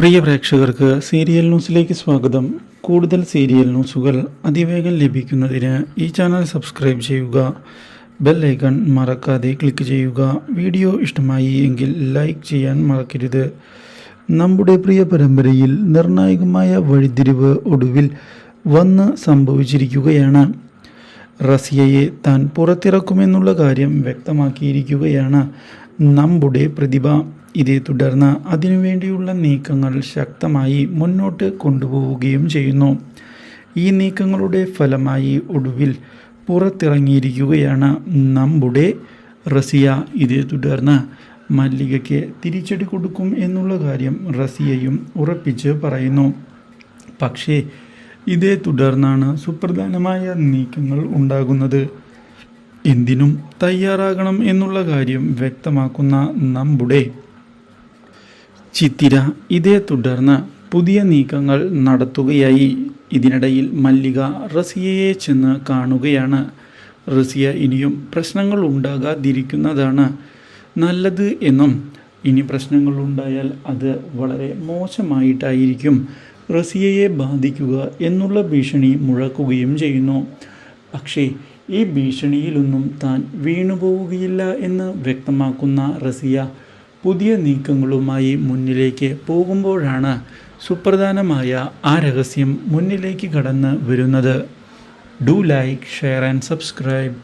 പ്രിയ പ്രേക്ഷകർക്ക് സീരിയൽ ന്യൂസിലേക്ക് സ്വാഗതം. കൂടുതൽ സീരിയൽ ന്യൂസുകൾ അതിവേഗം ലഭിക്കുന്നതിന് ഈ ചാനൽ സബ്സ്ക്രൈബ് ചെയ്യുക ബെൽ ഐക്കൺ മറക്കാതെ ക്ലിക്ക് ചെയ്യുക. വീഡിയോ ഇഷ്ടമായി എങ്കിൽ ലൈക്ക് ചെയ്യാൻ മറക്കരുത്. നമ്മുടെ പ്രിയ പരമ്പരയിൽ നിർണായകമായ വഴിതിരിവ് ഒടുവിൽ വന്ന് സംഭവിച്ചിരിക്കുകയാണ്. റസിയയെ താൻ പുറത്തിറക്കുമെന്നുള്ള കാര്യം വ്യക്തമാക്കിയിരിക്കുകയാണ് നമ്മുടെ പ്രതിഭ. ഇതേ തുടർന്ന് അതിനുവേണ്ടിയുള്ള നീക്കങ്ങൾ ശക്തമായി മുന്നോട്ട് കൊണ്ടുപോവുകയും ചെയ്യുന്നു. ഈ നീക്കങ്ങളുടെ ഫലമായി ഒടുവിൽ പുറത്തിറങ്ങിയിരിക്കുകയാണ് നമ്മുടെ റസിയ. ഇതേ തുടർന്ന് മല്ലികയ്ക്ക് തിരിച്ചടി കൊടുക്കും എന്നുള്ള കാര്യം റസിയയും ഉറപ്പിച്ച് പറയുന്നു. പക്ഷേ ഇതേ തുടർന്നാണ് സുപ്രധാനമായ നീക്കങ്ങൾ ഉണ്ടാകുന്നത്. എന്തിനും തയ്യാറാകണം എന്നുള്ള കാര്യം വ്യക്തമാക്കുന്ന നമ്മുടെ ചിത്തിര ഇതേ തുടർന്ന് പുതിയ നീക്കങ്ങൾ നടത്തുകയായി. ഇതിനിടയിൽ മല്ലിക റസിയയെ ചെന്ന് കാണുകയാണ്. റസിയ ഇനിയും പ്രശ്നങ്ങൾ ഉണ്ടാകാതിരിക്കുന്നതാണ് നല്ലത് എന്നും ഇനി പ്രശ്നങ്ങൾ ഉണ്ടായാൽ അത് വളരെ മോശമായിട്ടായിരിക്കും. റസിയയെ ബാധിക്കുക എന്നുള്ള ഭീഷണി മുഴക്കുകയും ചെയ്യുന്നു. പക്ഷേ ഈ ഭീഷണിയിലൊന്നും താൻ വീണുപോവുകയില്ല എന്ന് വ്യക്തമാക്കുന്ന റസിയ പുതിയ നീക്കങ്ങളുമായി മുന്നിലേക്ക് പോകുമ്പോഴാണ് സുപ്രധാനമായ ആ രഹസ്യം മുന്നിലേക്ക് കടന്ന് വരുന്നത്. Do like share and subscribe.